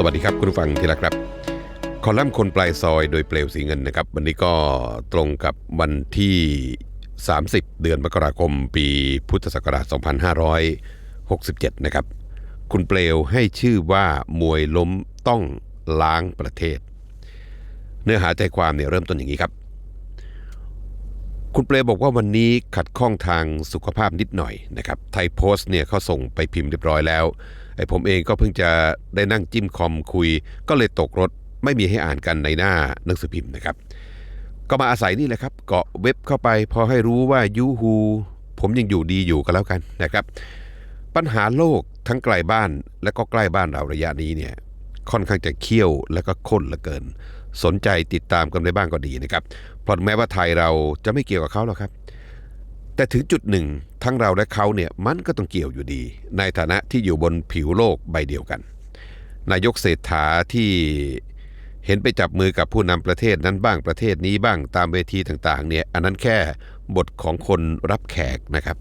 สวัสดีครับ คุณผู้ฟังที่รักครับ คอลัมน์คนปลายซอยโดยเปลวสีเงินนะครับ วันนี้ก็ตรงกับวันที่ 30 เดือนมกราคม ปีพุทธศักราช 2567 นะครับ คุณเปลวให้ชื่อว่ามวยล้มต้องล้างประเทศ เนื้อหาใจความเนี่ยเริ่มต้นอย่างนี้ครับ คุณเปลบอกว่าวันนี้ขัดข้องทางสุขภาพนิดหน่อยนะครับ ไทยโพสต์เนี่ยเขาส่งไปพิมพ์เรียบร้อยแล้ว ไอ้ผมเองก็เพิ่งจะได้นั่งจิ้มคอมคุย ก็เลยตกรถไม่มีให้อ่านกันในหน้าหนังสือพิมพ์นะครับ ก็มาอาศัยนี่แหละครับ เกาะเว็บเข้าไปพอให้รู้ว่ายูฮูผมยังอยู่ดีอยู่กันแล้วกันนะครับ ปัญหาโลกทั้งไกลบ้านและก็ใกล้บ้านเราระยะนี้เนี่ยค่อนข้างจะเขี้ยวและก็ข้นเหลือเกิน สนใจติดตามกันได้บ้างก็ดีนะครับเพราะแม้ว่าไทยเราจะไม่เกี่ยวกับเขาหรอกครับ แต่ถึงจุดหนึ่ง ทั้งเราและเขาเนี่ยมันก็ต้องเกี่ยวอยู่ดี ในฐานะที่อยู่บนผิวโลกใบเดียวกัน นายกเศรษฐาที่เห็นไปจับมือกับผู้นำประเทศนั้นบ้างประเทศนี้บ้างตามเวทีต่างๆเนี่ยอันนั้นแค่บทของคนรับแขกนะครับ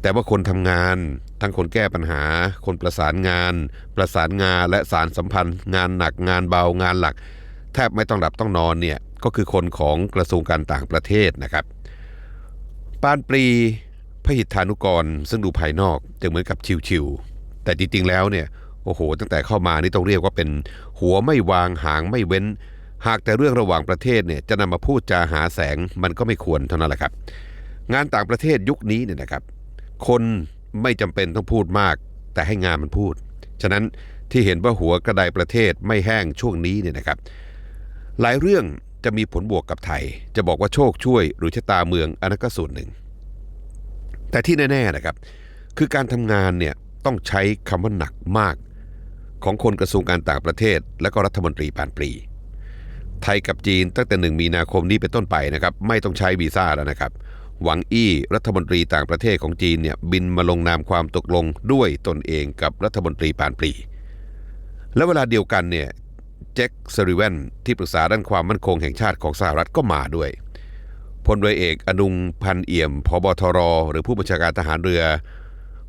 แต่ว่าคนทำงาน ทั้งคนแก้ปัญหา คนประสานงาน ประสานงานและสารสัมพันธ์ งานหนักงานเบางานหลัก แทบไม่ต้องหลับต้องนอนเนี่ยก็คือคนของกระทรวงการต่างประเทศนะครับ ปานปรีพหิทธานุกร ซึ่งดูภายนอกจะเหมือนกับชิวๆแต่จริงๆแล้วเนี่ยโอ้โห ตั้งแต่เข้ามานี่ต้องเรียกว่าเป็นหัวไม่วางหางไม่เว้น หากแต่เรื่องระหว่างประเทศเนี่ยจะนำมาพูดจาหาแสงมันก็ไม่ควรเท่านั้นแหละครับ งานต่างประเทศยุคนี้เนี่ยนะครับ คนไม่จำเป็นต้องพูดมาก แต่ให้งานมันพูด ฉะนั้นที่เห็นว่าหัวกระไดประเทศไม่แห้งช่วงนี้เนี่ยนะครับ หลายเรื่อง จะมีผลบวกกับไทย จะบอกว่าโชคช่วยหรือชะตาเมืองอันนั้นก็ส่วนหนึ่ง แต่ที่แน่ๆนะครับ คือการทำงานเนี่ยต้องใช้คำว่าหนักมาก ของคนกระทรวงการต่างประเทศ และก็รัฐมนตรีปานปรี ไทยกับจีนตั้งแต่หนึ่งมีนาคมนี้เป็นต้นไปนะครับ ไม่ต้องใช้วีซ่าแล้วนะครับ หวังอี้รัฐมนตรีต่างประเทศของจีนเนี่ยบินมาลงนามความตกลงด้วยตนเองกับรัฐมนตรีปานปรีและเวลาเดียวกันเนี่ย จ็คเซริเวนที่ปรึกษาด้านความมั่นคงแห่งชาติของสหรัฐก็มาด้วย พลเรือเอกอนุงพันเอี่ยมพบทร หรือผู้บัญชาการทหารเรือ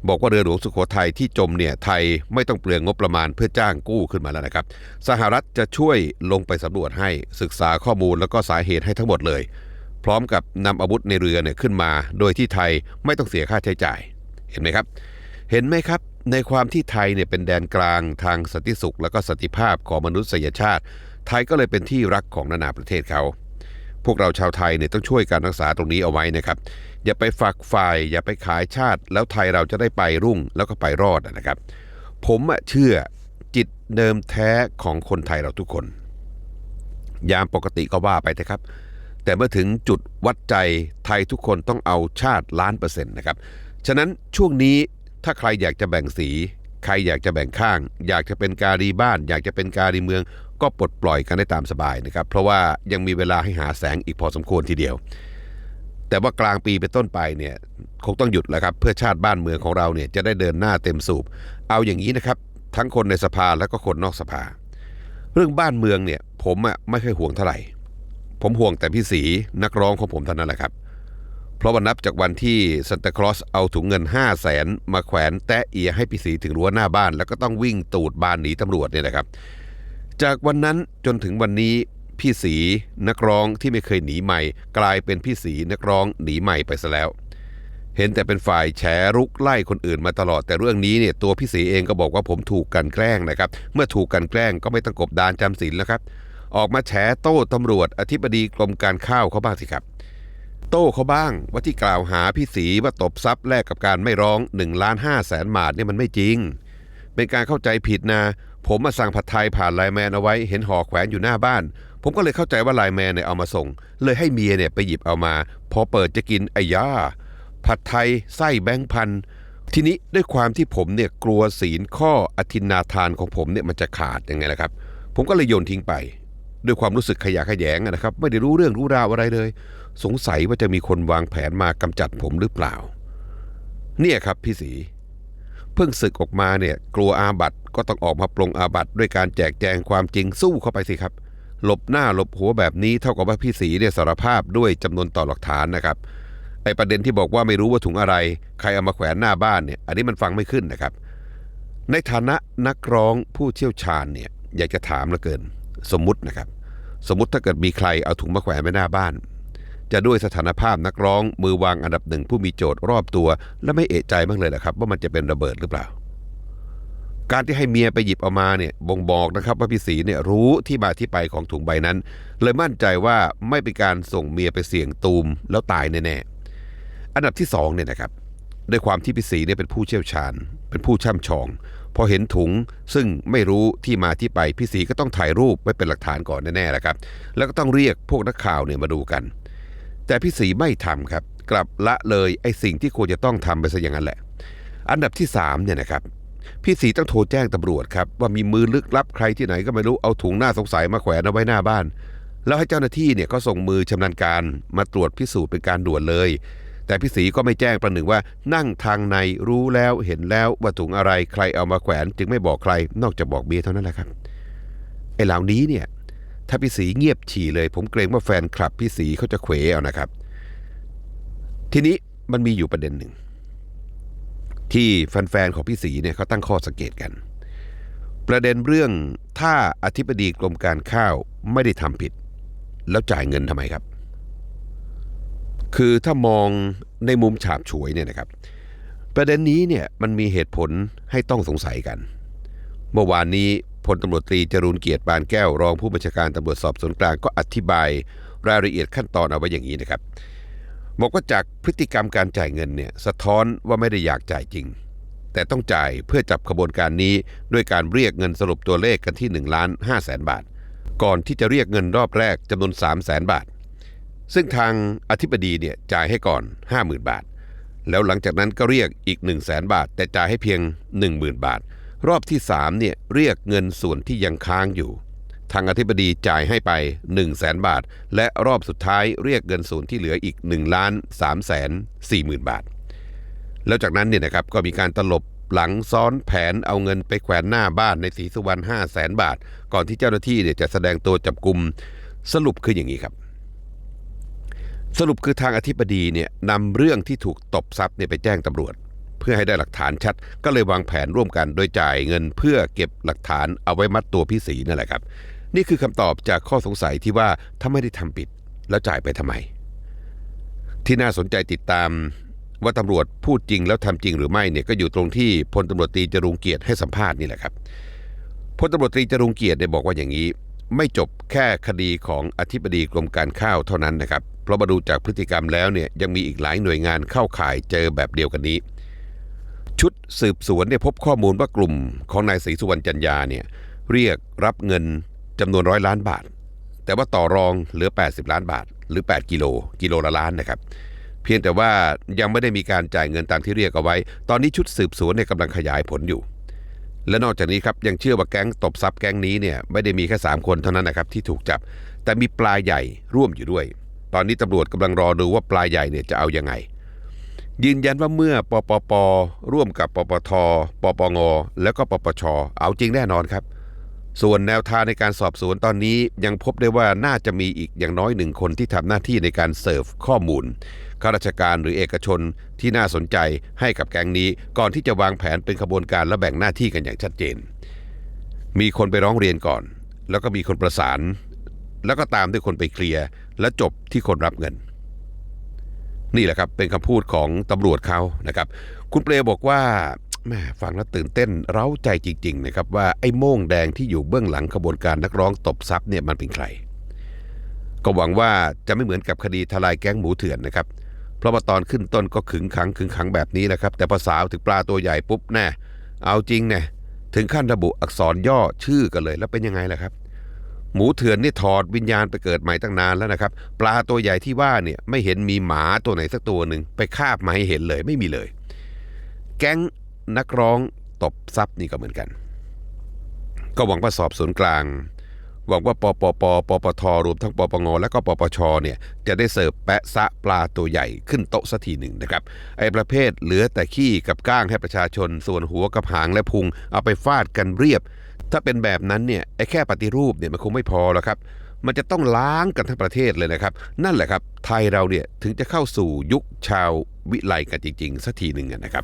บอกว่าเรือหลวงสุโขทัยที่จมเนี่ยไทยไม่ต้องเปลืองงบประมาณเพื่อจ้างกู้ขึ้นมาแล้วนะครับ สหรัฐจะช่วยลงไปสำรวจให้ศึกษาข้อมูลแล้วก็สาเหตุให้ทั้งหมดเลย พร้อมกับนำอาวุธในเรือเนี่ยขึ้นมา โดยที่ไทยไม่ต้องเสียค่าใช้จ่าย เห็นไหมครับ เห็นไหมครับ ในความที่ไทยเนี่ยเป็นแดนกลางทางสันติสุขและก็สันติภาพของมนุษยชาติ ไทยก็เลยเป็นที่รักของนานาประเทศเขา พวกเราชาวไทยเนี่ยต้องช่วยการรักษาตรงนี้เอาไว้นะครับ อย่าไปฝักฝ่ายอย่าไปขายชาติ แล้วไทยเราจะได้ไปรุ่งแล้วก็ไปรอดนะครับ ผมเชื่อจิตเดิมแท้ของคนไทยเราทุกคน ยามปกติก็ว่าไปนะครับ แต่เมื่อถึงจุดวัดใจไทยทุกคนต้องเอาชาติล้านเปอร์เซ็นต์นะครับฉะนั้นช่วงนี้ ถ้าใครอยากจะแบ่งสี ใครอยากจะแบ่งข้าง อยากจะเป็นการีบ้าน อยากจะเป็นการีเมือง ก็ปลดปล่อยกันได้ตามสบายนะครับ เพราะว่ายังมีเวลาให้หาแสงอีกพอสมควรทีเดียว แต่ว่ากลางปีเป็นต้นไปเนี่ยคงต้องหยุดแล้วครับ เพื่อชาติบ้านเมืองของเราเนี่ยจะได้เดินหน้าเต็มสูบ เอาอย่างนี้นะครับ ทั้งคนในสภาและก็คนนอกสภา เรื่องบ้านเมืองเนี่ยผมอะไม่ค่อยห่วงเท่าไหร่ ผมห่วงแต่พี่สีนักร้องของผมเท่านั้นแหละครับ เพราะวันนับจากวันที่ซันตาคลอสเอาถุงเงิน 5 0 0แสนมาแขวนแตะเอียให้พี่สีถึงรั้วหน้าบ้าน แล้วก็ต้องวิ่งตูดบานหนีตำรวจเนี่ยนะครับ จากวันนั้นจนถึงวันนี้พี่สีนักร้องที่ไม่เคยหนีใหม่ กลายเป็นพี่สีนักร้องหนีใหม่ไปซะแล้ว เห็นแต่เป็นฝ่ายแฉรุกไล่คนอื่นมาตลอดแต่เรื่องนี้เนี่ยตัวพี่สีเองก็บอกว่าผมถูกกันแกล้งนะครับ เมื่อถูกกันแกล้งก็ไม่ต้องกบดานจำศีลแล้วครับ ออกมาแฉโต้ตำรวจอธิบดีกรมการข้าวเขาบ้างสิครับ โต้เขาบ้าง ว่าที่กล่าวหาพี่สีว่าตบทรัพย์แลกกับการไม่ร้อง1ล้าน5แสนบาทเนี่ยมันไม่จริง เป็นการเข้าใจผิดนะ ผมมาสั่งผัดไทยผ่านไลน์แมนเอาไว้ เห็นห่อแขวนอยู่หน้าบ้าน ผมก็เลยเข้าใจว่าไลน์แมนเนี่ยเอามาส่ง เลยให้เมียเนี่ยไปหยิบเอามา พอเปิดจะกินไอ้ยาผัดไทยไส้แบงค์พันทีนี้ด้วยความที่ผมเนี่ยกลัวศีลข้ออธินาทานของผมเนี่ยมันจะขาดยังไงล่ะครับ ผมก็เลยโยนทิ้งไป ด้วยความรู้สึกขยะแขยงนะครับ ไม่ได้รู้เรื่องรู้ราวอะไรเลย สงสัยว่าจะมีคนวางแผนมากำจัดผมหรือเปล่า เนี่ยครับพี่สี เพิ่งศึกออกมาเนี่ย กลัวอาบัตก็ต้องออกมาปลงอาบัตด้วยการแจกแจงความจริงสู้เข้าไปสิครับ หลบหน้าหลบหัวแบบนี้เท่ากับว่าพี่สีเนี่ยสารภาพด้วยจำนวนต่อหลักฐานนะครับไอประเด็นที่บอกว่าไม่รู้ว่าถุงอะไร ใครเอามาแขวนหน้าบ้านเนี่ย อันนี้มันฟังไม่ขึ้นนะครับ ในฐานะนักร้องผู้เชี่ยวชาญเนี่ยอยากจะถามเหลือเกิน สมมุตินะครับ สมมุติถ้าเกิดมีใครเอาถุงมาแขวนไว้หน้าบ้าน จะด้วยสถานภาพนักร้อง มือวางอันดับหนึ่งผู้มีโจทย์รอบตัว และไม่เอะใจบ้างเลยนะครับ ว่ามันจะเป็นระเบิดหรือเปล่า การที่ให้เมียไปหยิบเอามาเนี่ยบ่งบอกนะครับว่าพี่ศรีเนี่ยรู้ที่มาที่ไปของถุงใบนั้น เลยมั่นใจว่าไม่เป็นการส่งเมียไปเสี่ยงตูมแล้วตายแน่ๆอันดับที่สองเนี่ยนะครับด้วยความที่พี่ศรีเนี่ยเป็นผู้เชี่ยวชาญ เป็นผู้ช่ำชองพอเห็นถุงซึ่งไม่รู้ที่มาที่ไปพี่ศรีก็ต้องถ่ายรูปไว้เป็นหลักฐานก่อนแน่ๆแหละครับ แล้วก็ต้องเรียกพวกนักข่าวเนี่ยมาดูกัน แต่พี่ศรีไม่ทำครับ กลับละเลยไอ้สิ่งที่ควรจะต้องทำไปซะอย่างนั้นแหละ อันดับที่สามเนี่ยนะครับพี่ศรีต้องโทรแจ้งตำรวจครับว่ามีมือลึกลับใครที่ไหนก็ไม่รู้เอาถุงน่าสงสัยมาแขวนเอาไว้หน้าบ้าน แล้วให้เจ้าหน้าที่เนี่ยก็ส่งมือชำนาญการมาตรวจพิสูจน์เป็นการด่วนเลย แต่พี่ศรีก็ไม่แจ้งประหนึ่งว่านั่งทางในรู้แล้วเห็นแล้วว่าถุงอะไรใครเอามาแขวน จึงไม่บอกใครนอกจากบอกเบียเท่านั้นแหละครับไอ้เหล่านี้เนี่ย ถ้าพี่สีเงียบฉี่เลย ผมเกรงว่าแฟนคลับพี่สีเขาจะเขวเอานะครับ ทีนี้มันมีอยู่ประเด็นหนึ่ง ที่แฟนๆของพี่สีเนี่ยเขาตั้งข้อสังเกตกัน ประเด็นเรื่องถ้าอธิบดีกรมการข้าวไม่ได้ทำผิด แล้วจ่ายเงินทำไมครับ คือถ้ามองในมุมฉาบฉวยเนี่ยนะครับ ประเด็นนี้เนี่ยมันมีเหตุผลให้ต้องสงสัยกัน เมื่อวานนี้ พลตำรวจตรีจรูนเกียรติปานแก้วรองผู้บัญชาการตำรวจสอบสวนกลางก็อธิบายรายละเอียดขั้นตอนเอาไว้อย่างนี้นะครับบอกว่าจากพฤติกรรมการจ่ายเงินเนี่ยสะท้อนว่าไม่ได้อยากจ่ายจริง แต่ต้องจ่ายเพื่อจับขบวนการนี้ด้วยการเรียกเงินสรุปตัวเลขกันที่1ล้าน5แสนบาท ก่อนที่จะเรียกเงินรอบแรกจำนวน3แสนบาท ซึ่งทางอธิบดีเนี่ยจ่ายให้ก่อน 50,000 บาท แล้วหลังจากนั้นก็เรียกอีก 1 0 0 0 0แสนบาท แต่จ่ายให้เพียง 10,000 บาท รอบที่3เนี่ยเรียกเงินส่วนที่ยังค้างอยู่ ทางอธิบดีจ่ายให้ไป 1 0 0 0 0แสนบาท และรอบสุดท้ายเรียกเงินส่วนที่เหลืออีก1ล้าน3แสน4หมื่นบาท แล้วจากนั้นเนี่ยนะครับก็มีการตลบหลังซ้อนแผนเอาเงินไปแขวนหน้าบ้านในศรีสุวรรณ5แสนบาท ก่อนที่เจ้าหน้าที่เนี่ยจะแสดงตัวจับกลุ่มสรุปคืออย่างนี้ครับ สรุปคือทางอธิบดีเนี่ยนำเรื่องที่ถูกตบทรัพย์เนี่ยไปแจ้งตำรวจ เพื่อให้ได้หลักฐานชัด ก็เลยวางแผนร่วมกันโดยจ่ายเงินเพื่อเก็บหลักฐานเอาไว้มัดตัวพี่ศรีนั่นแหละครับ นี่คือคำตอบจากข้อสงสัยที่ว่าถ้าไม่ได้ทำผิดแล้วจ่ายไปทำไม ที่น่าสนใจติดตามว่าตำรวจพูดจริงแล้วทำจริงหรือไม่เนี่ยก็อยู่ตรงที่พลตำรวจตรีจรุงเกียรติให้สัมภาษณ์นี่แหละครับพลตำรวจตรีจรุงเกียรติเนี่ยบอกว่าอย่างนี้ ไม่จบแค่คดีของอธิบดีกรมการข้าวเท่านั้นนะครับเพราะมาดูจากพฤติกรรมแล้วเนี่ยยังมีอีกหลายหน่วยงานเข้าข่ายเจอแบบเดียวกันนี้ ชุดสืบสวนเนี่ยพบข้อมูลว่ากลุ่มของนายศรีสุวรรณจันยาเนี่ยเรียกรับเงินจำนวนร้อยล้านบาท แต่ว่าต่อรองเหลือ 80 ล้านบาท หรือ 8 กิโลกิโลละล้านนะครับ เพียงแต่ว่ายังไม่ได้มีการจ่ายเงินตามที่เรียกเอาไว้ ตอนนี้ชุดสืบสวนเนี่ยกำลังขยายผลอยู่ และนอกจากนี้ครับยังเชื่อว่าแก๊งตบทรัพย์แก๊งนี้เนี่ยไม่ได้มีแค่3คนเท่านั้นนะครับที่ถูกจับ แต่มีปลายใหญ่ร่วมอยู่ด้วย ตอนนี้ตำรวจกำลังรอดูว่าปลายใหญ่เนี่ยจะเอายังไง ยืนยันว่าเมื่อปปปร่วมกับปปทปปง แล้วก็ปปช เอาจริงแน่นอนครับ ส่วนแนวทางในการสอบสวนตอนนี้ยังพบได้ว่าน่าจะมีอีกอย่างน้อยหนึ่งคนที่ทำหน้าที่ในการเสิร์ฟข้อมูลข้าราชการหรือเอกชนที่น่าสนใจให้กับแก๊งนี้ ก่อนที่จะวางแผนเป็นขบวนการและแบ่งหน้าที่กันอย่างชัดเจน มีคนไปร้องเรียนก่อน แล้วก็มีคนประสาน แล้วก็ตามด้วยคนไปเคลียร์และจบที่คนรับเงิน นี่แหละครับเป็นคำพูดของตำรวจเขานะครับ คุณเปลบอกว่าแม่ฟังแล้วตื่นเต้นเร้าใจจริงๆนะครับว่าไอ้โม่งแดงที่อยู่เบื้องหลังขบวนการนักร้องตบทรัพย์เนี่ยมันเป็นใคร ก็หวังว่าจะไม่เหมือนกับคดีทลายแก๊งหมูเถื่อนนะครับ เพราะว่าตอนขึ้นต้นก็ขึงขังขึงขังแบบนี้นะครับ แต่พอสาวถึงปลาตัวใหญ่ปุ๊บแน่เอาจริงเนี่ยถึงขั้นระบุอักษรย่อชื่อกันเลยแล้วเป็นยังไงล่ะครับ หมูเถื่อนนี่ถอดวิญญาณไปเกิดใหม่ตั้งนานแล้วนะครับ ปลาตัวใหญ่ที่ว่าเนี่ยไม่เห็นมีหมาตัวไหนสักตัวหนึ่งไปคาบมาให้เห็นเลยไม่มีเลย แก๊งนักร้องตบทรัพย์นี่ก็เหมือนกัน ก็หวังว่าสอบสวนกลาง หวังว่าปปปปปทรวมทั้งปปงและก็ปปชเนี่ยจะได้เสิร์ฟแปะซะปลาตัวใหญ่ขึ้นโต๊ะสักทีหนึ่งนะครับไอ้ประเภทเหลือแต่ขี้กับก้างให้ประชาชน ส่วนหัวกับหางและพุงเอาไปฟาดกันเรียบ ถ้าเป็นแบบนั้นเนี่ยไอ้แค่ปฏิรูปเนี่ยมันคงไม่พอแล้วครับ มันจะต้องล้างกันทั้งประเทศเลยนะครับ นั่นแหละครับไทยเราเนี่ยถึงจะเข้าสู่ยุคชาววิไลกันจริงๆสักทีหนึ่งนะครับ